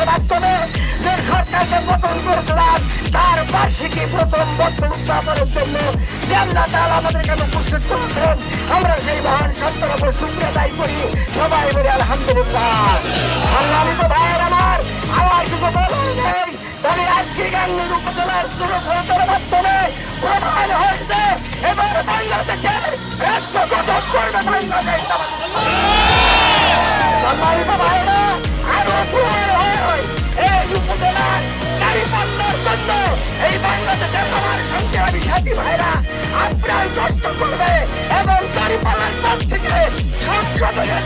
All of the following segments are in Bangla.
অভ্যর্থনার মাধ্যমে যে সরকারকে পতন করেছিলাম, তার বার্ষিকী প্রথম বছর উদযাপনের জন্য যে আল্লাহ তাআলা আমাদের কাছে উপস্থিত করেছেন, আমরা সেই মহান সত্যের উপর শুক্রিয়া করি। সবাই বলি আলহামদুলিল্লাহ। সম্মানিত ভাইয়ের আমার আমার কিছু বলার নেই। তবে আজকে গাঙ্গের উপজেলার সুরক্ষার মাধ্যমে প্রমাণ হয়েছে, এবার বাংলাদেশের রাষ্ট্র গঠন করবে বাংলাদেশ। বাংলাদেশের আমার সংগ্রামী সাথী ভাইরা আপ্রাণ কষ্ট করবে এবং গাড়ি পাল্লার কাছ থেকে সংশোধনে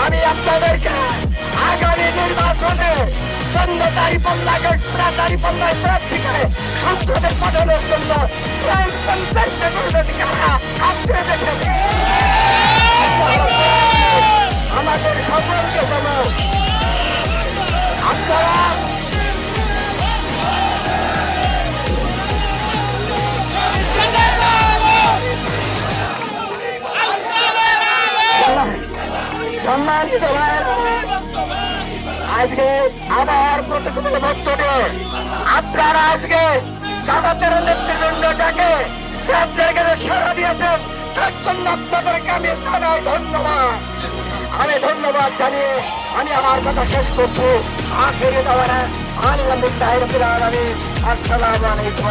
আমি আপনাদেরকে আগামী নির্বাচনে চন্দ্রদারি পল্লাকে প্রাতারি পল্লায় প্রার্থীকে সংসদে পাঠানোর জন্য প্রায় পঞ্চাশটা করবে সম্মানিত আজকে আবার প্রতিকূল বক্তব্যে আপনারা আজকে জগতের নেতৃবৃন্দটাকে আমি আমি ধন্যবাদ আমি আমার কথা শেষ করছি। দেওয়ারা আলহামদুলিল্লাহ রবিল আলমী আসসালামু আলাইকুম